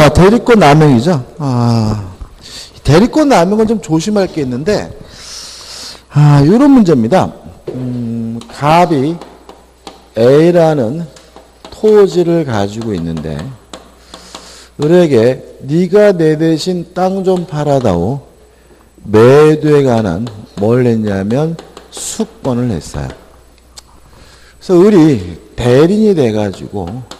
자, 대리권 남용이죠. 아, 대리권 남용은 좀 조심할 게 있는데, 아, 이런 문제입니다. 음, 갑이 A라는 토지를 가지고 있는데, 을에게 네가 내 대신 땅 좀 팔아다오. 매도에 관한 뭘 했냐면 수권을 했어요. 그래서 을이 대리인이 돼가지고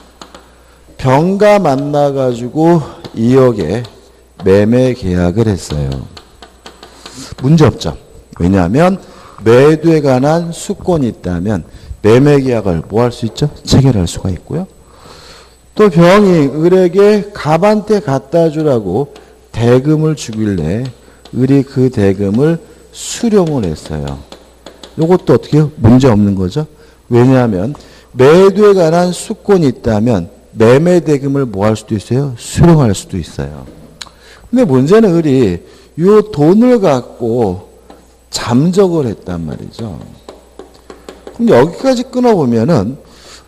병가 만나가지고 2억에 매매 계약을 했어요. 문제 없죠. 왜냐하면 매도에 관한 수권이 있다면 매매 계약을 뭐 할 수 있죠? 체결할 수가 있고요. 또 병이 을에게 갑한테 갖다 주라고 대금을 주길래 을이 그 대금을 수령을 했어요. 이것도 어떻게? 문제 없는 거죠. 왜냐하면 매도에 관한 수권이 있다면 매매 대금을 뭐 할 수도 있어요? 수령할 수도 있어요. 근데 문제는 을이 이 돈을 갖고 잠적을 했단 말이죠. 그럼 여기까지 끊어보면은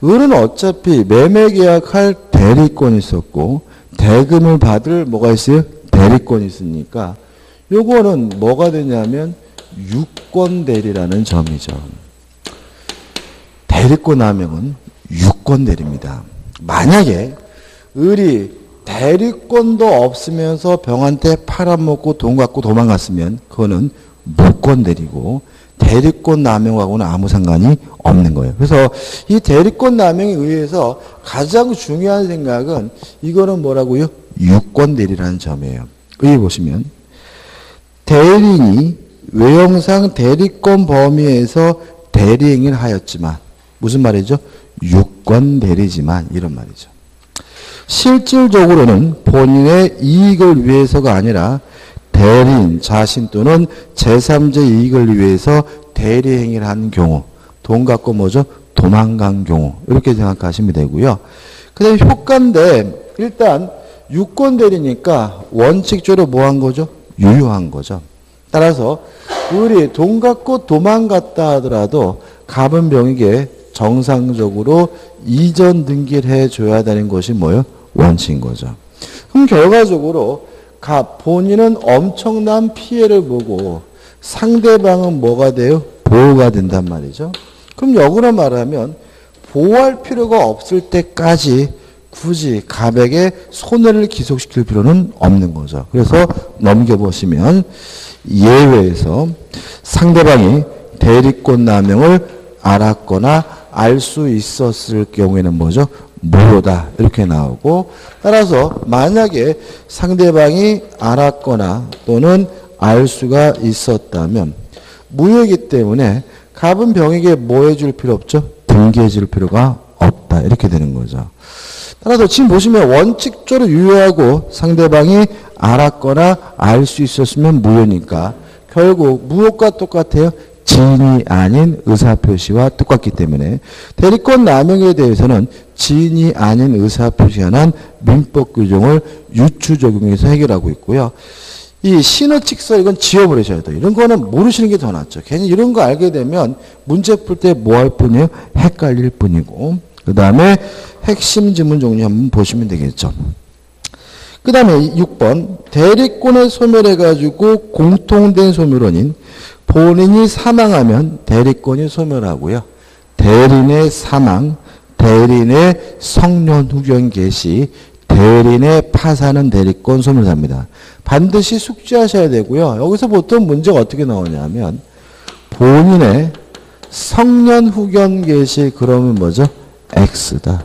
을은 어차피 매매 계약할 대리권이 있었고 대금을 받을 뭐가 있어요? 대리권이 있으니까 요거는 뭐가 되냐면 유권 대리라는 점이죠. 대리권 남용은 유권 대리입니다. 만약에 을이 대리권도 없으면서 병한테 팔아먹고 돈 갖고 도망갔으면 그거는 무권 대리고 대리권 남용하고는 아무 상관이 없는 거예요. 그래서 이 대리권 남용에 의해서 가장 중요한 생각은 이거는 뭐라고요? 유권 대리라는 점이에요. 여기 보시면 대리인이 외형상 대리권 범위에서 대리행위를 하였지만 무슨 말이죠? 유권 대리지만 이런 말이죠. 실질적으로는 본인의 이익을 위해서가 아니라 대리인 자신 또는 제3자 이익을 위해서 대리행위를 한 경우 돈 갖고 뭐죠? 도망간 경우 이렇게 생각하시면 되고요. 그 다음에 효과인데 일단 유권 대리니까 원칙적으로 뭐 한 거죠? 유효한 거죠. 따라서 을이 돈 갖고 도망갔다 하더라도 갑은 병에게 정상적으로 이전 등기를 해줘야 되는 것이 뭐예요? 원칙인 거죠. 그럼 결과적으로 갑 본인은 엄청난 피해를 보고 상대방은 뭐가 돼요? 보호가 된단 말이죠. 그럼 역으로 말하면 보호할 필요가 없을 때까지 굳이 갑에게 손해를 기속시킬 필요는 없는 거죠. 그래서 넘겨보시면 예외에서 상대방이 대리권 남용을 알았거나 알 수 있었을 경우에는 뭐죠? 무효다 이렇게 나오고 따라서 만약에 상대방이 알았거나 또는 알 수가 있었다면 무효이기 때문에 갑은 병에게 뭐 해줄 필요 없죠? 등기해 줄 필요가 없다 이렇게 되는 거죠. 따라서 지금 보시면 원칙적으로 유효하고 상대방이 알았거나 알 수 있었으면 무효니까 결국 무효과 똑같아요. 지인이 아닌 의사표시와 똑같기 때문에 대리권 남용에 대해서는 지인이 아닌 의사표시하는 민법 규정을 유추 적용해서 해결하고 있고요. 이 신어칙서 이건 지워버리셔야 돼요. 이런 거는 모르시는 게 더 낫죠. 괜히 이런 거 알게 되면 문제 풀 때 뭐 할 뿐이에요? 헷갈릴 뿐이고. 그 다음에 핵심 지문 종류 한번 보시면 되겠죠. 그 다음에 6번 대리권을 소멸해가지고 공통된 소멸원인 본인이 사망하면 대리권이 소멸하고요. 대리인의 사망, 대리인의 성년 후견 개시, 대리인의 파산은 대리권 소멸합니다. 반드시 숙지하셔야 되고요. 여기서 보통 문제가 어떻게 나오냐면 본인의 성년 후견 개시 그러면 뭐죠? X다.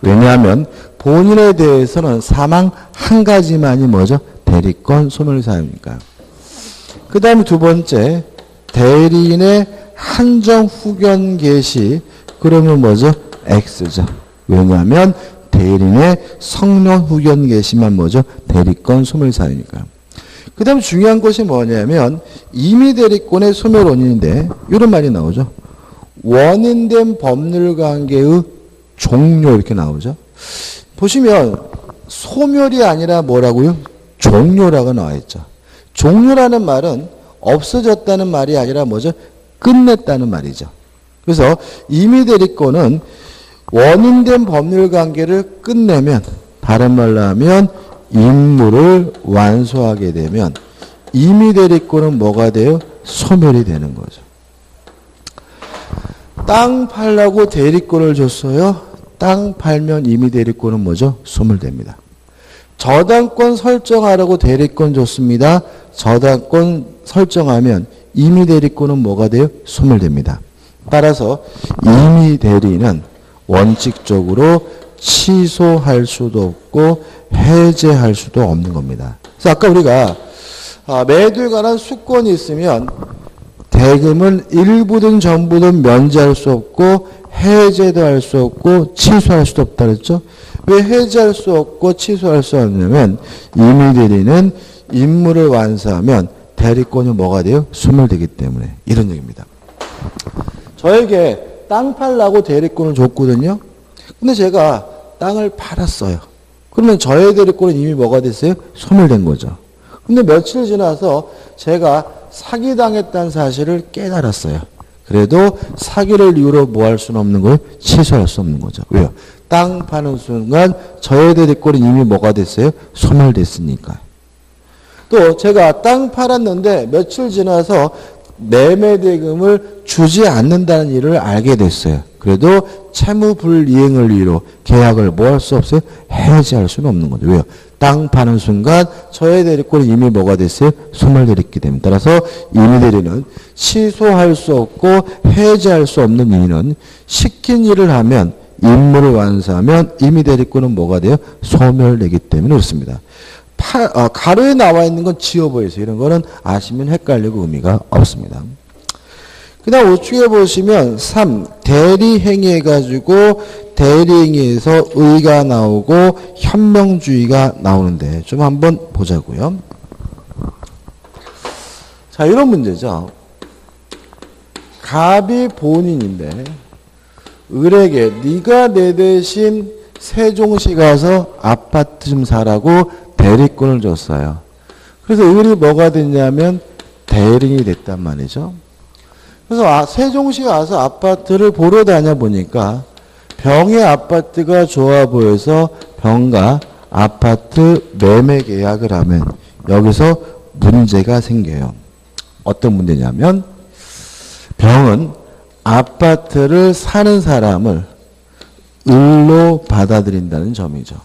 왜냐하면 본인에 대해서는 사망 한 가지만이 뭐죠? 대리권 소멸사유니까. 그 다음에 두 번째 대리인의 한정 후견 개시 그러면 뭐죠? X죠. 왜냐하면 대리인의 성년 후견 개시만 뭐죠? 대리권 소멸사유니까. 그 다음 중요한 것이 뭐냐면 임의 대리권의 소멸 원인인데 이런 말이 나오죠. 원인된 법률 관계의 종료 이렇게 나오죠. 보시면 소멸이 아니라 뭐라고요? 종료라고 나와 있죠. 종료라는 말은 없어졌다는 말이 아니라 뭐죠? 끝냈다는 말이죠. 그래서 임의 대리권은 원인된 법률 관계를 끝내면 다른 말로 하면 임무를 완수하게 되면 임의 대리권은 뭐가 돼요? 소멸이 되는 거죠. 땅 팔라고 대리권을 줬어요. 땅 팔면 임의 대리권은 뭐죠? 소멸됩니다. 저당권 설정하라고 대리권 줬습니다. 저당권 설정하면 임의 대리권은 뭐가 돼요? 소멸됩니다. 따라서 임의 대리는 원칙적으로 취소할 수도 없고 해제할 수도 없는 겁니다. 그래서 아까 우리가 아, 매도에 관한 수권이 있으면 대금은 일부든 전부든 면제할 수 없고 해제도 할 수 없고 취소할 수도 없다 그랬죠? 왜 해제할 수 없고 취소할 수 없냐면 임의 대리는 임무를 완수하면 대리권이 뭐가 돼요? 소멸되기 때문에 이런 얘기입니다. 저에게 땅 팔라고 대리권을 줬거든요. 근데 제가 땅을 팔았어요. 그러면 저의 대리권은 이미 뭐가 됐어요? 소멸된 거죠. 근데 며칠 지나서 제가 사기당했다는 사실을 깨달았어요. 그래도 사기를 이유로 뭐 할 수는 없는 거예요? 취소할 수 없는 거죠. 왜요? 땅 파는 순간 저의 대리권은 이미 뭐가 됐어요? 소멸됐으니까. 또 제가 땅 팔았는데 며칠 지나서 매매대금을 주지 않는다는 일을 알게 됐어요. 그래도 채무 불이행을 이유로 계약을 뭐 할 수 없어요? 해지할 수는 없는 거죠. 왜요? 땅 파는 순간 저의 대리권은 이미 뭐가 됐어요? 소멸되었기 때문에 따라서 임의 대리는 취소할 수 없고 해지할 수 없는 이유는 시킨 일을 하면 임무를 완수하면 임의 대리권은 뭐가 돼요? 소멸되기 때문에 그렇습니다. 파, 어, 가로에 나와 있는 건 보이세요. 이런 거는 아시면 헷갈리고 의미가 없습니다. 그 다음 우측에 보시면 3. 대리행위 해가지고 대리행위에서 의가 나오고 현명주의가 나오는데 좀 한번 보자고요. 자 이런 문제죠. 갑이 본인인데 을에게 네가 내 대신 세종시 가서 아파트 좀 사라고 대리권을 줬어요. 그래서 을이 뭐가 됐냐면 대리인이 됐단 말이죠. 그래서 아, 세종시 와서 아파트를 보러 다녀 보니까 병의 아파트가 좋아 보여서 병과 아파트 매매 계약을 하면 여기서 문제가 생겨요. 어떤 문제냐면 병은 아파트를 사는 사람을 을로 받아들인다는 점이죠.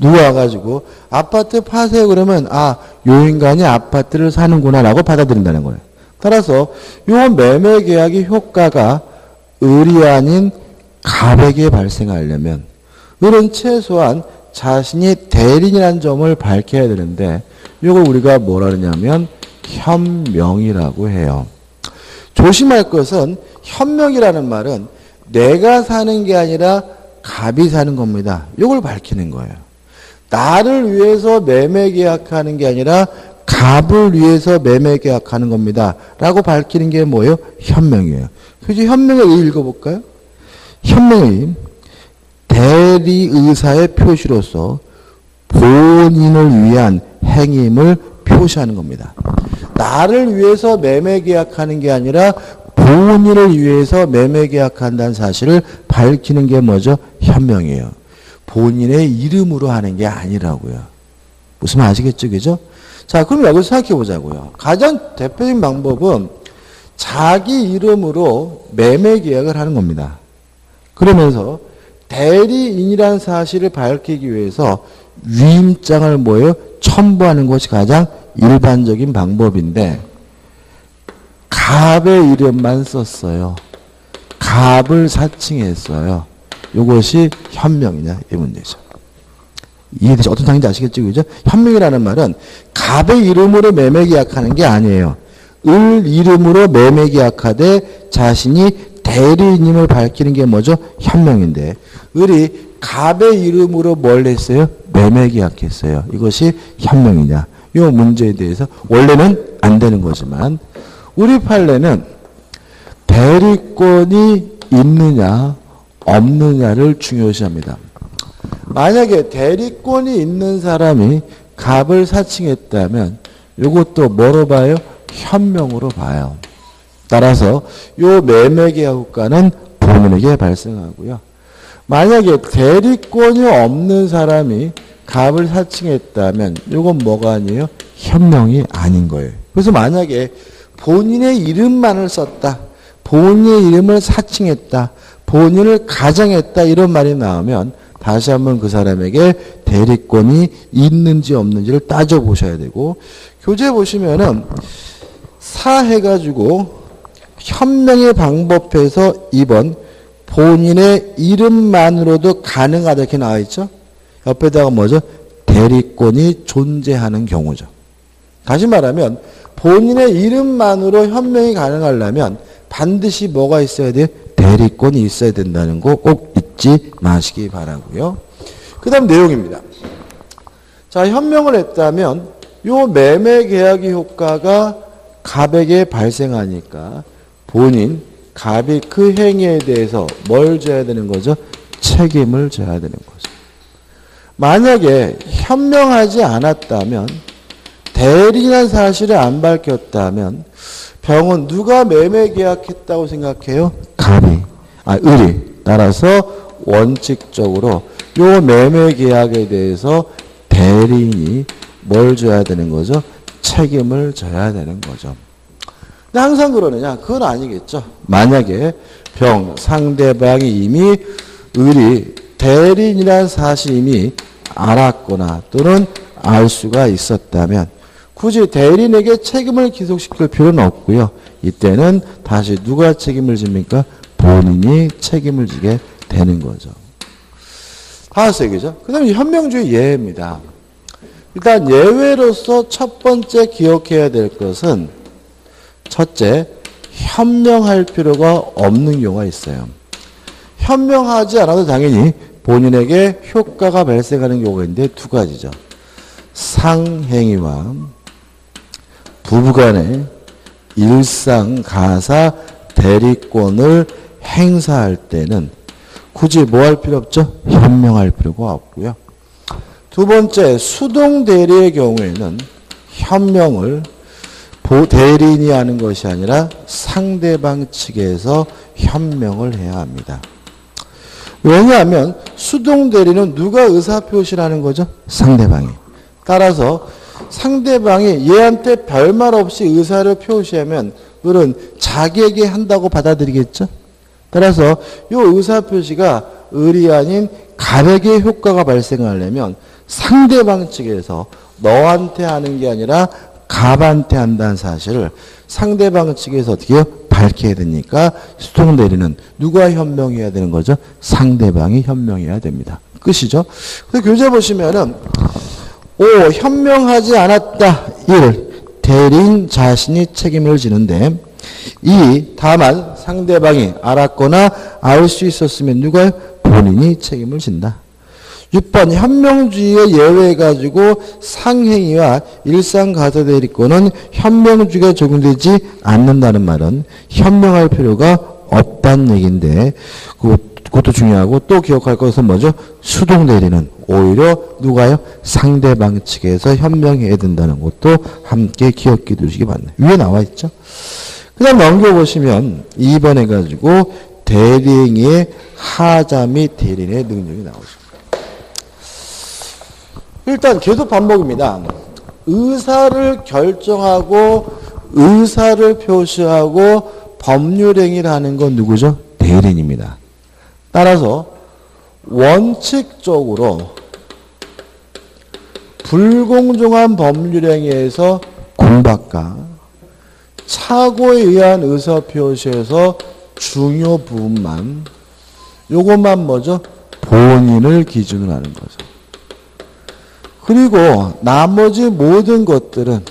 누가 와가지고 아파트 파세요 그러면 아 요 인간이 아파트를 사는구나라고 받아들인다는 거예요. 따라서 요 매매 계약의 효과가 을이 아닌 갑에게 발생하려면 을은 최소한 자신이 대리인이라는 점을 밝혀야 되는데 요걸 우리가 뭐라 그러냐면 현명이라고 해요. 조심할 것은 현명이라는 말은 내가 사는 게 아니라 갑이 사는 겁니다. 요걸 밝히는 거예요. 나를 위해서 매매 계약하는 게 아니라 갑을 위해서 매매 계약하는 겁니다. 라고 밝히는 게 뭐예요? 현명이에요. 그래서 현명의 의 읽어볼까요? 현명의 대리 의사의 표시로서 본인을 위한 행임을 표시하는 겁니다. 나를 위해서 매매 계약하는 게 아니라 본인을 위해서 매매 계약한다는 사실을 밝히는 게 뭐죠? 현명이에요. 본인의 이름으로 하는 게 아니라고요. 무슨 말 아시겠죠? 그죠? 자, 그럼 여기서 생각해 보자고요. 가장 대표적인 방법은 자기 이름으로 매매 계약을 하는 겁니다. 그러면서 대리인이라는 사실을 밝히기 위해서 위임장을 뭐예요? 첨부하는 것이 가장 일반적인 방법인데 갑의 이름만 썼어요. 갑을 사칭했어요. 이것이 현명이냐 이 문제죠. 이해되죠? 어떤 상인지 아시겠죠? 그죠? 현명이라는 말은 갑의 이름으로 매매 계약하는 게 아니에요. 을 이름으로 매매 계약하되 자신이 대리인임을 밝히는 게 뭐죠? 현명인데 을이 갑의 이름으로 뭘 했어요? 매매 계약했어요. 이것이 현명이냐? 이 문제에 대해서 원래는 안 되는 거지만 우리 판례는 대리권이 있느냐 없느냐를 중요시합니다. 만약에 대리권이 있는 사람이 갑을 사칭했다면 이것도 뭐로 봐요? 현명으로 봐요. 따라서 요 매매 계약 효과는 본인에게 발생하고요. 만약에 대리권이 없는 사람이 갑을 사칭했다면 이건 뭐가 아니에요? 현명이 아닌 거예요. 그래서 만약에 본인의 이름만을 썼다. 본인의 이름을 사칭했다. 본인을 가정했다. 이런 말이 나오면 다시 한번 그 사람에게 대리권이 있는지 없는지를 따져보셔야 되고 교재 보시면은 사 해가지고 현명의 방법에서 2번 본인의 이름만으로도 가능하다 이렇게 나와 있죠. 옆에다가 뭐죠? 대리권이 존재하는 경우죠. 다시 말하면 본인의 이름만으로 현명이 가능하려면 반드시 뭐가 있어야 돼요? 대리권이 있어야 된다는 거 꼭 잊지 마시기 바라고요. 그 다음 내용입니다. 자, 현명을 했다면 요 매매 계약의 효과가 갑에게 발생하니까 본인 갑이 그 행위에 대해서 뭘 져야 되는 거죠? 책임을 져야 되는 거죠. 만약에 현명하지 않았다면 대리란 사실을 안 밝혔다면 병은 누가 매매 계약했다고 생각해요? 갑이. 아, 을이. 따라서 원칙적으로 요 매매 계약에 대해서 대리인이 뭘 져야 되는 거죠? 책임을 져야 되는 거죠. 근데 항상 그러느냐? 그건 아니겠죠. 만약에 병 상대방이 이미 을이 대리인이라는 사실이 알았거나 또는 알 수가 있었다면 굳이 대리인에게 책임을 기속시킬 필요는 없고요. 이때는 다시 누가 책임을 집니까? 본인이 책임을 지게 되는 거죠. 다섯 얘기죠. 그 다음에 현명주의 예입니다. 일단 예외로서 첫 번째 기억해야 될 것은 첫째, 현명할 필요가 없는 경우가 있어요. 현명하지 않아도 당연히 본인에게 효과가 발생하는 경우가 있는데 두 가지죠. 상행위와 부부간의 일상 가사 대리권을 행사할 때는 굳이 뭐 할 필요 없죠? 현명할 필요가 없고요. 두 번째, 수동 대리의 경우에는 현명을 대리인이 하는 것이 아니라 상대방 측에서 현명을 해야 합니다. 왜냐하면 수동 대리는 누가 의사 표시를 하는 거죠? 상대방이. 따라서 상대방이 얘한테 별말 없이 의사를 표시하면 을은 자기에게 한다고 받아들이겠죠? 따라서 이 의사 표시가 을이 아닌 갑에게 효과가 발생하려면 상대방 측에서 너한테 하는 게 아니라 갑한테 한다는 사실을 상대방 측에서 어떻게? 밝혀야 되니까 수동 대리는 누가 현명해야 되는 거죠? 상대방이 현명해야 됩니다. 끝이죠? 그래서 교재 보시면은 오 현명하지 않았다. 1. 대리인 자신이 책임을 지는데 2. 다만 상대방이 알았거나 알 수 있었으면 누가 본인이 책임을 진다. 6번 현명주의의 예외 가지고 상행위와 일상가사 대리권은 현명주의가 적용되지 않는다는 말은 현명할 필요가 없다는 얘기인데 그 것도 중요하고 또 기억할 것은 뭐죠? 수동 대리는 오히려 누가요? 상대방 측에서 현명해야 된다는 것도 함께 기억해 두시기 바랍니다. 위에 나와 있죠? 그 다음 넘겨보시면 2번 해가지고 대리인의 하자 및 대리인의 능력이 나오십니다. 일단 계속 반복입니다. 의사를 결정하고 의사를 표시하고 법률 행위를 하는 건 누구죠? 대리인입니다. 따라서 원칙적으로 불공정한 법률 행위에서 공박과 착오에 의한 의사 표시에서 중요 부분만 요것만 뭐죠? 본인을 기준으로 하는 거죠. 그리고 나머지 모든 것들은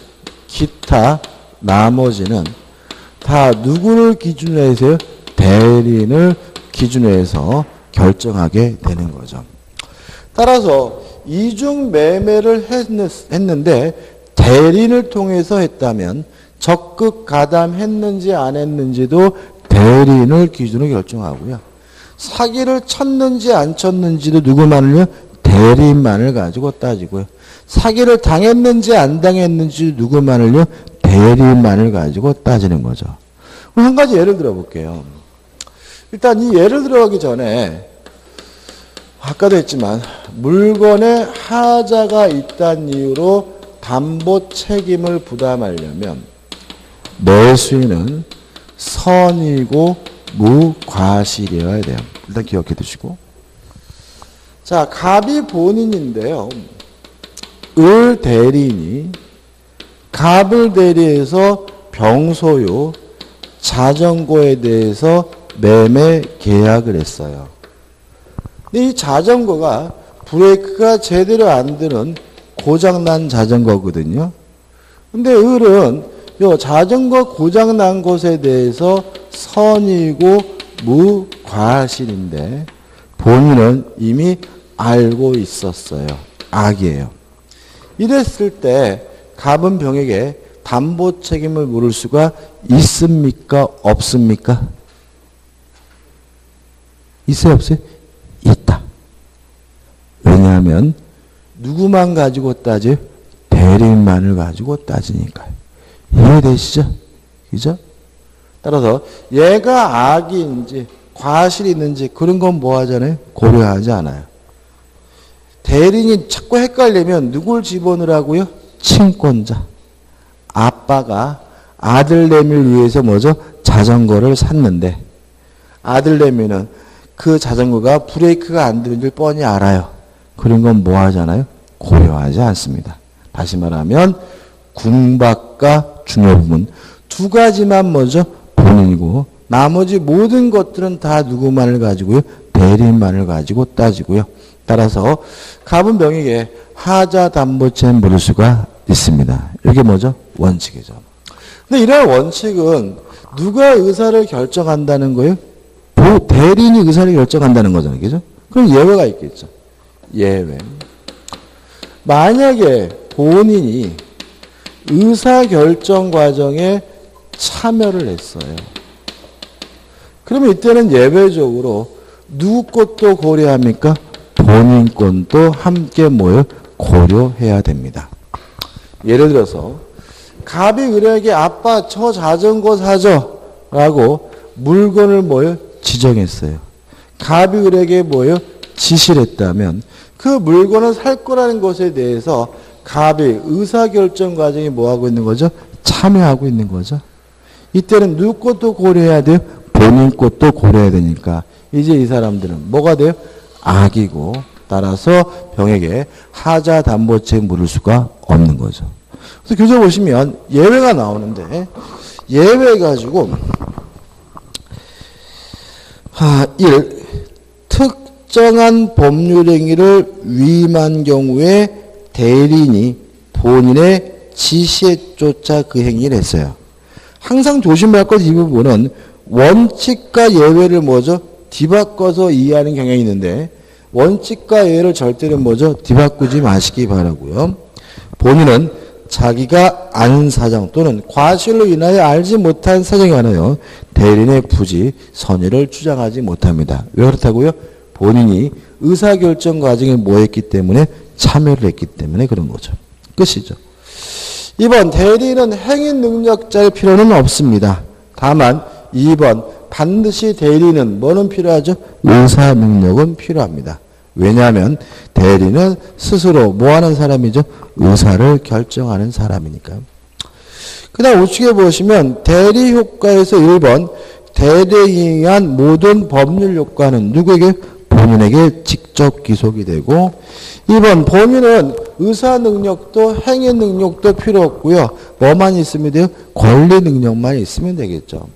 기타 나머지는 다 누구를 기준으로 해서요? 대리인을 기준으로 해서 결정하게 되는 거죠. 따라서 이중 매매를 했는데 대리인을 통해서 했다면 적극 가담했는지 안 했는지도 대리인을 기준으로 결정하고요. 사기를 쳤는지 안 쳤는지도 누구만을요? 대리인만을 가지고 따지고요. 사기를 당했는지 안 당했는지 누구만을요? 대리인만을 가지고 따지는 거죠. 한 가지 예를 들어 볼게요. 일단 이 예를 들어가기 전에 아까도 했지만 물건에 하자가 있다는 이유로 담보 책임을 부담하려면 매수인은 선이고 무과실이어야 돼요. 일단 기억해 두시고. 자, 갑이 본인인데요. 을 대리인이 갑을 대리해서 병소요 자전거에 대해서 매매 계약을 했어요. 이 자전거가 브레이크가 제대로 안 드는 고장난 자전거거든요. 근데 을은 요 자전거 고장난 것에 대해서 선이고 무과실인데 본인은 이미 알고 있었어요. 악이에요. 이랬을 때 갑은 병에게 담보 책임을 물을 수가 있습니까? 없습니까? 있어요? 없어요? 있다. 왜냐하면 누구만 가지고 따져요? 대리인만을 가지고 따지니까요. 이해되시죠? 그죠? 따라서 얘가 악인지 과실이 있는지 그런 건 뭐 하잖아요? 고려하지 않아요. 대리인이 자꾸 헷갈리면 누굴 집어넣으라고요? 친권자. 아빠가 아들내미를 위해서 뭐죠? 자전거를 샀는데 아들내미는 그 자전거가 브레이크가 안 되는 줄 뻔히 알아요. 그런 건 뭐 하잖아요? 고려하지 않습니다. 다시 말하면 궁박과 중요 부분 두 가지만 뭐죠? 본인이고 나머지 모든 것들은 다 누구만을 가지고요? 대리인만을 가지고 따지고요. 따라서 갑은 병에게 하자 담보채 물을 수가 있습니다. 이게 뭐죠? 원칙이죠. 근데 이런 원칙은 누가 의사를 결정한다는 거예요? 대리인이 의사를 결정한다는 거잖아요. 그죠? 그럼 예외가 있겠죠. 예외. 만약에 본인이 의사결정 과정에 참여를 했어요. 그러면 이때는 예외적으로 누구 것도 고려합니까? 본인 것도 함께 모여 고려해야 됩니다. 예를 들어서 갑이 을에게 아빠 저 자전거 사줘 라고 물건을 모여 지정했어요. 갑이 을에게 모여 지시를 했다면 그 물건을 살 거라는 것에 대해서 갑이 의사결정 과정에 뭐 하고 있는 거죠? 참여하고 있는 거죠. 이때는 누구 것도 고려해야 돼요? 본인 것도 고려해야 되니까 이제 이 사람들은 뭐가 돼요? 악이고 따라서 병에게 하자 담보책 물을 수가 없는 거죠. 그래서 교재 보시면 예외가 나오는데 예외 가지고 하, 1. 특정한 법률 행위를 위임한 경우에 대리인이 본인의 지시에 쫓아 그 행위를 했어요. 항상 조심할 것 이 부분은 원칙과 예외를 뭐죠? 뒤바꿔서 이해하는 경향이 있는데 원칙과 예외를 절대로 뭐죠? 뒤바꾸지 마시기 바라고요. 본인은 자기가 아는 사정 또는 과실로 인하여 알지 못한 사정이 많아요. 대리인의 부지, 선의를 주장하지 못합니다. 왜 그렇다고요? 본인이 의사결정 과정에 뭐 했기 때문에 참여를 했기 때문에 그런 거죠. 끝이죠. 2번 대리인은 행인 능력자일 필요는 없습니다. 다만 2번 반드시 대리인은 뭐는 필요하죠? 의사 능력은 필요합니다. 왜냐하면 대리는 스스로 뭐 하는 사람이죠? 의사를 결정하는 사람이니까요. 그 다음 우측에 보시면 대리 효과에서 1번 대대에 의한 모든 법률 효과는 누구에게? 본인에게 직접 기속이 되고 2번 본인은 의사 능력도 행위 능력도 필요 없고요. 뭐만 있으면 돼요? 권리 능력만 있으면 되겠죠.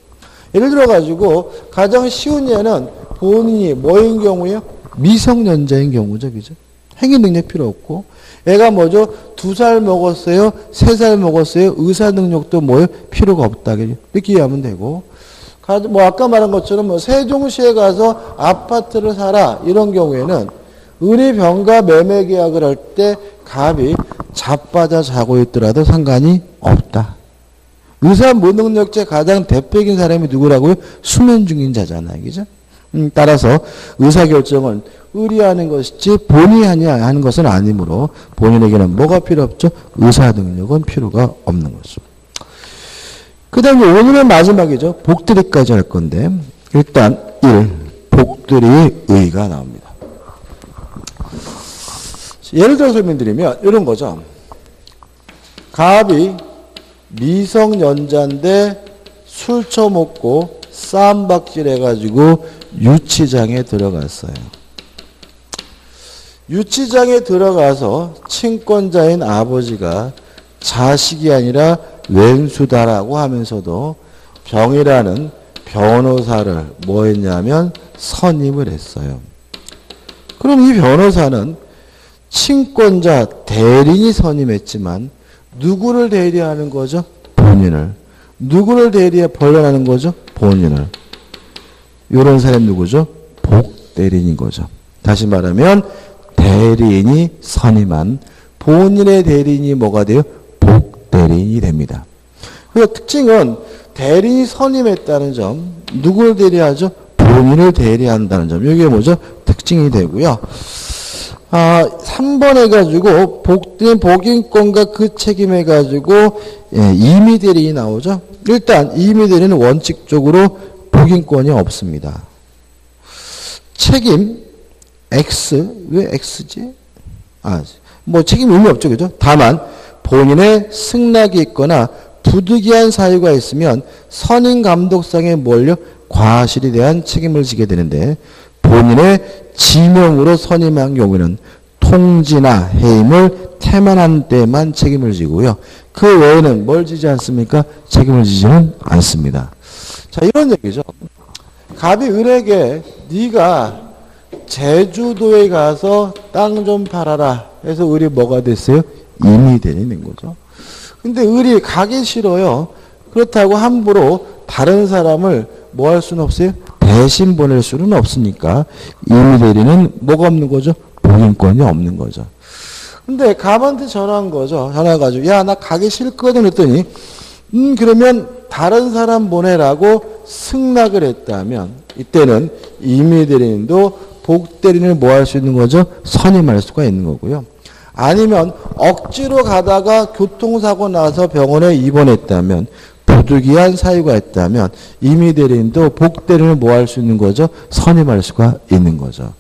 예를 들어 가지고 가장 쉬운 예는 본인이 뭐인 경우요? 미성년자인 경우죠. 그죠? 행위 능력 필요 없고 애가 뭐죠? 두 살 먹었어요? 세 살 먹었어요? 의사 능력도 뭐요? 필요가 없다. 이렇게 이해하면 되고 뭐 아까 말한 것처럼 뭐 세종시에 가서 아파트를 사라 이런 경우에는 의리병가 매매 계약을 할 때 갑이 자빠져 자고 있더라도 상관이 없다. 의사 무능력자 가장 대표적인 사람이 누구라고요? 수면 중인 자잖아요. 그죠? 음, 따라서 의사결정은 의리하는 것이지 본인이 하는 것은 아니므로 본인에게는 뭐가 필요 없죠? 의사 능력은 필요가 없는 거죠. 그 다음에 오늘은 마지막이죠. 복들이까지 할 건데 일단 1. 복들이 의가 나옵니다. 예를 들어 설명드리면 이런 거죠. 갑이 미성년자인데 술 처먹고 쌈박질 해가지고 유치장에 들어갔어요. 유치장에 들어가서 친권자인 아버지가 자식이 아니라 왼수다라고 하면서도 병이라는 변호사를 뭐 했냐면 선임을 했어요. 그럼 이 변호사는 친권자 대리인이 선임했지만 누구를 대리하는 거죠? 본인을. 누구를 대리해 벌려하는 거죠? 본인을. 이런 사람 누구죠? 복 대리인인 거죠. 다시 말하면 대리인이 선임한 본인의 대리인이 뭐가 돼요? 복 대리인이 됩니다. 그래서 특징은 대리인이 선임했다는 점, 누구를 대리하죠? 본인을 대리한다는 점. 이게 뭐죠? 특징이 되고요. 아, 3번 해가지고, 복된 복인권과 그 책임 해가지고, 예, 임의 대리인이 나오죠? 일단, 임의 대리는 원칙적으로 복인권이 없습니다. 책임, X, 왜 X지? 아, 뭐 책임 의미 없죠, 그죠? 다만, 본인의 승낙이 있거나 부득이한 사유가 있으면 선임 감독상에 몰려 과실에 대한 책임을 지게 되는데 본인의 지명으로 선임한 경우에는 통지나 해임을 태만한 때만 책임을 지고요. 그 외에는 뭘 지지 않습니까? 책임을 지지는 않습니다. 자 이런 얘기죠. 갑이 을에게 네가 제주도에 가서 땅 좀 팔아라 해서 을이 뭐가 됐어요? 임이 되는 거죠. 근데 을이 가기 싫어요. 그렇다고 함부로 다른 사람을 뭐 할 수는 없어요? 대신 보낼 수는 없으니까 임의 대리는 뭐가 없는 거죠? 복인권이 없는 거죠. 근데 갑한테 전화한 거죠. 전화해가지고 야 나 가기 싫거든 했더니 음 그러면 다른 사람 보내라고 승낙을 했다면 이때는 임의 대리인도 복 대리인을 뭐 할 수 있는 거죠? 선임할 수가 있는 거고요. 아니면 억지로 가다가 교통사고 나서 병원에 입원했다면 부득이한 사유가 있다면 임의 대리인도 복 대리인을 뭐할 수 있는 거죠? 선임할 수가 있는 거죠.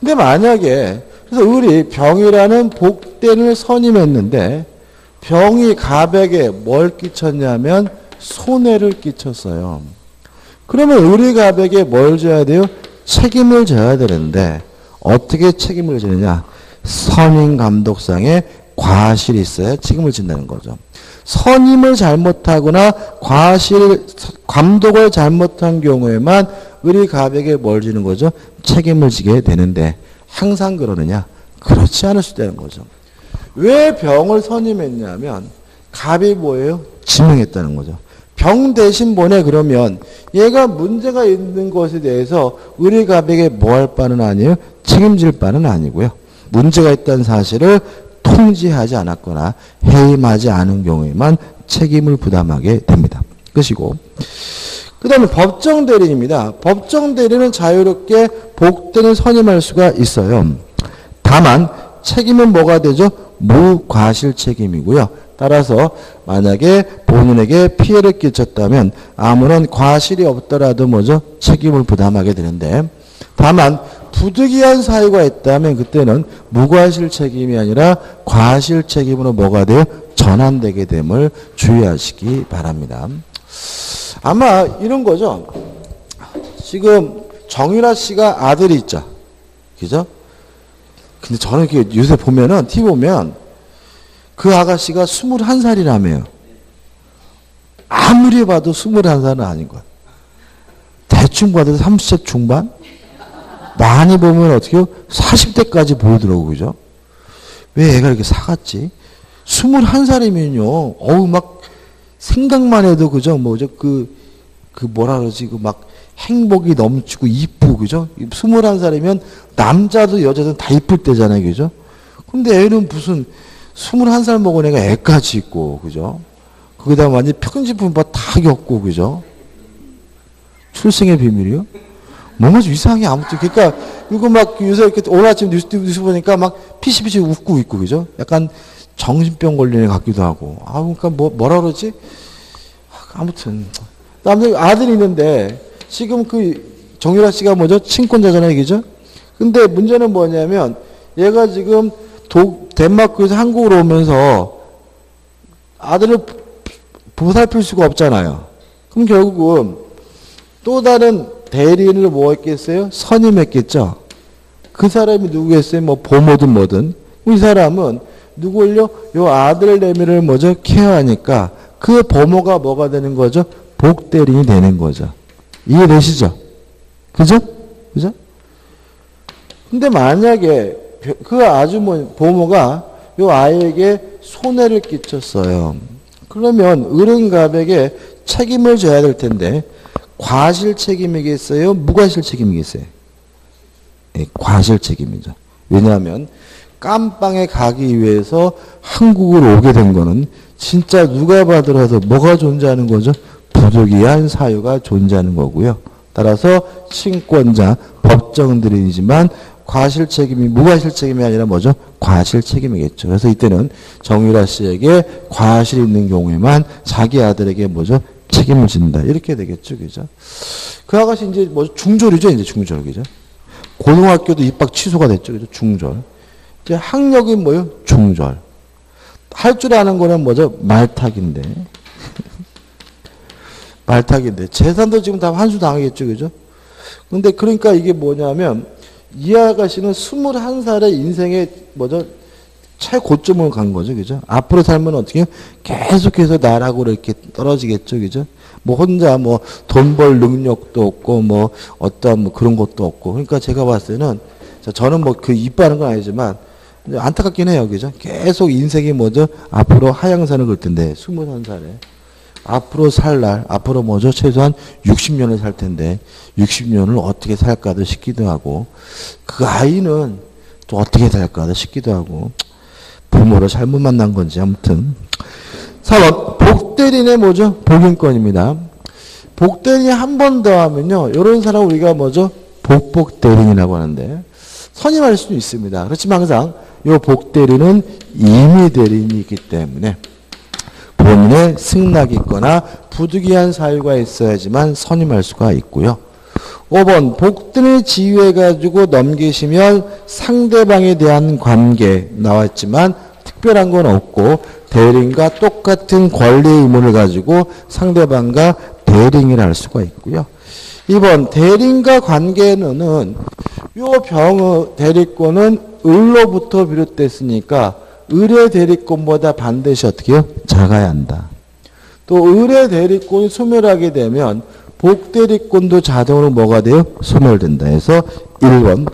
근데 만약에 그래서 을이 병이라는 복 대리인을 선임했는데 병이 갑에게 뭘 끼쳤냐면 손해를 끼쳤어요. 그러면 을이 갑에게 뭘 져야 돼요? 책임을 져야 되는데 어떻게 책임을 지느냐? 선임 감독상에 과실이 있어야 책임을 진다는 거죠. 선임을 잘못하거나 과실 감독을 잘못한 경우에만 을이 갑에게 뭘 지는 거죠? 책임을 지게 되는데 항상 그러느냐? 그렇지 않을 수 있다는 거죠. 왜 병을 선임했냐면 갑이 뭐예요? 지명했다는 거죠. 병 대신 보내 그러면 얘가 문제가 있는 것에 대해서 을이 갑에게 뭐 할 바는 아니에요? 책임질 바는 아니고요. 문제가 있다는 사실을 통지하지 않았거나 해임하지 않은 경우에만 책임을 부담하게 됩니다. 끝이고 그 다음에 법정 대리입니다. 법정 대리는 자유롭게 복대는 선임할 수가 있어요. 다만 책임은 뭐가 되죠? 무과실 책임이고요. 따라서 만약에 본인에게 피해를 끼쳤다면 아무런 과실이 없더라도 뭐죠? 책임을 부담하게 되는데 다만 부득이한 사유가 있다면 그때는 무과실 책임이 아니라 과실 책임으로 뭐가 돼요? 전환되게 됨을 주의하시기 바랍니다. 아마 이런 거죠. 지금 정유라 씨가 아들이 있죠. 그죠? 근데 저는 요새 보면은, TV 보면 그 아가씨가 21살이라며요. 아무리 봐도 21살은 아닌 것. 대충 봐도 30세 중반? 많이 보면 어떻게 요 40대까지 보이더라고, 그죠? 왜 애가 이렇게 사갔지? 21살이면요, 어우, 막, 생각만 해도, 그죠? 뭐죠? 그, 그 뭐라 그러지? 그 막, 행복이 넘치고 이쁘고, 그죠? 21살이면 남자도 여자도 다 이쁠 때잖아요, 그죠? 근데 애는 무슨, 21살 먹은 애가 애까지 있고, 그죠? 거기다 완전 편집품 다 겪고, 그죠? 출생의 비밀이요? 뭔가 좀 이상해, 아무튼. 그러니까, 이거 막 요새 이렇게 오늘 아침 뉴스, 뉴스 보니까 막 피시피시 웃고 있고, 그죠? 약간 정신병 걸린 애 같기도 하고. 아, 그러니까 뭐, 뭐라 그러지? 아무튼. 남자 아들이 있는데, 지금 그 정유라 씨가 뭐죠? 친권자잖아요, 그죠? 근데 문제는 뭐냐면, 얘가 지금 도, 덴마크에서 한국으로 오면서 아들을 보살필 수가 없잖아요. 그럼 결국은 또 다른 대리인을 뭐 했겠어요? 선임했겠죠. 그 사람이 누구겠어요? 뭐 보모든 뭐든. 이 사람은 누굴요? 요 아들 내미를 먼저 케어하니까 그 보모가 뭐가 되는 거죠? 복대리인이 되는 거죠. 이해되시죠? 그죠? 그죠? 근데 만약에 그 아주머니, 보모가 요 아이에게 손해를 끼쳤어요. 그러면 어른갑에게 책임을 져야 될 텐데 과실 책임이겠어요? 무과실 책임이겠어요? 예, 과실 책임이죠. 왜냐하면 깜빵에 가기 위해서 한국으로 오게 된 거는 진짜 누가 봐더라도 뭐가 존재하는 거죠? 부득이한 사유가 존재하는 거고요. 따라서 친권자, 법정들이지만 과실 책임이 무과실 책임이 아니라 뭐죠? 과실 책임이겠죠. 그래서 이때는 정유라 씨에게 과실 있는 경우에만 자기 아들에게 뭐죠? 책임을 진다. 이렇게 되겠죠. 그죠? 그 아가씨 이제 뭐 중졸이죠. 이제 중졸. 그죠? 고등학교도 입학 취소가 됐죠. 그죠? 중졸. 이제 학력이 뭐요? 중졸. 할 줄 아는 거는 뭐죠? 말타기인데. 말타기인데. 재산도 지금 다 환수 당하겠죠. 그죠? 근데 그러니까 이게 뭐냐면 이 아가씨는 21살의 인생의 뭐죠? 최고점을 간 거죠. 그죠? 앞으로 살면 어떻게? 계속해서 나락으로 이렇게 떨어지겠죠. 그죠? 뭐 혼자 뭐 돈 벌 능력도 없고 뭐 어떠한 뭐 그런 것도 없고. 그러니까 제가 봤을 때는 자, 저는 뭐 그 이뻐하는 건 아니지만 안타깝긴 해요. 그죠? 계속 인생이 뭐죠? 앞으로 하향선을 걸 텐데 21살에 앞으로 살 날, 앞으로 뭐죠? 최소한 60년을 살 텐데, 60년을 어떻게 살까도 싶기도 하고, 그 아이는 또 어떻게 살까도 싶기도 하고, 부모를 잘못 만난 건지, 아무튼. 4번, 복대리인의 뭐죠? 복인권입니다. 복대리인 한번 더 하면요, 이런 사람 우리가 뭐죠? 복복대리인이라고 하는데, 선임할 수도 있습니다. 그렇지만 항상 이 복대리는 임의 대리인이 있기 때문에, 본인의 승낙이 있거나 부득이한 사유가 있어야지만 선임할 수가 있고요. 5번 복등을 지휘해가지고 넘기시면 상대방에 대한 관계 나왔지만 특별한 건 없고 대리인과 똑같은 권리 의무를 가지고 상대방과 대리인을 할 수가 있고요. 2번 대리인과 관계는 요 병의 대리권은 을로부터 비롯됐으니까 의뢰 대리권보다 반드시 어떻게 해요? 작아야 한다. 또 의뢰 대리권이 소멸하게 되면 복 대리권도 자동으로 뭐가 돼요? 소멸된다. 해서 1번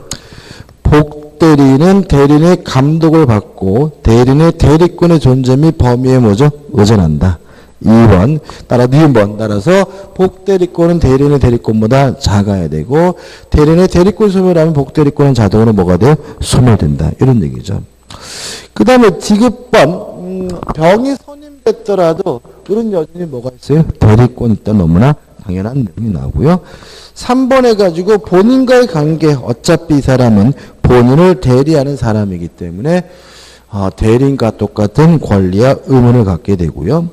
복 대리는 대리인의 감독을 받고 대리인의 대리권의 존재 및 범위에 뭐죠? 의존한다. 2번 따라 니은번 따라서 복 대리권은 대리인의 대리권보다 작아야 되고 대리인의 대리권 소멸하면 복 대리권은 자동으로 뭐가 돼요? 소멸된다. 이런 얘기죠. 그 다음에 지급번, 음, 병이 선임됐더라도 그런 여전히 뭐가 있어요? 대리권 있다 너무나 당연한 내용이 나오고요. 3번 해가지고 본인과의 관계, 어차피 이 사람은 본인을 대리하는 사람이기 때문에 어, 대리인과 똑같은 권리와 의무를 갖게 되고요.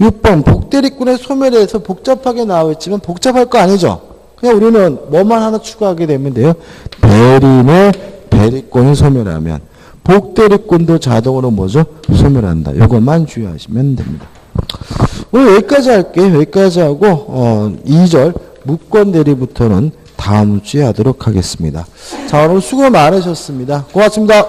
6번 복대리권의 소멸에서 복잡하게 나와 있지만 복잡할 거 아니죠. 그냥 우리는 뭐만 하나 추가하게 되면 돼요. 대리인의 대리권이 소멸하면 복대리권도 자동으로 뭐죠? 소멸한다. 이것만 주의하시면 됩니다. 오늘 여기까지 할게요. 여기까지 하고 어, 2절 무권 대리부터는 다음 주에 하도록 하겠습니다. 자 오늘 수고 많으셨습니다. 고맙습니다.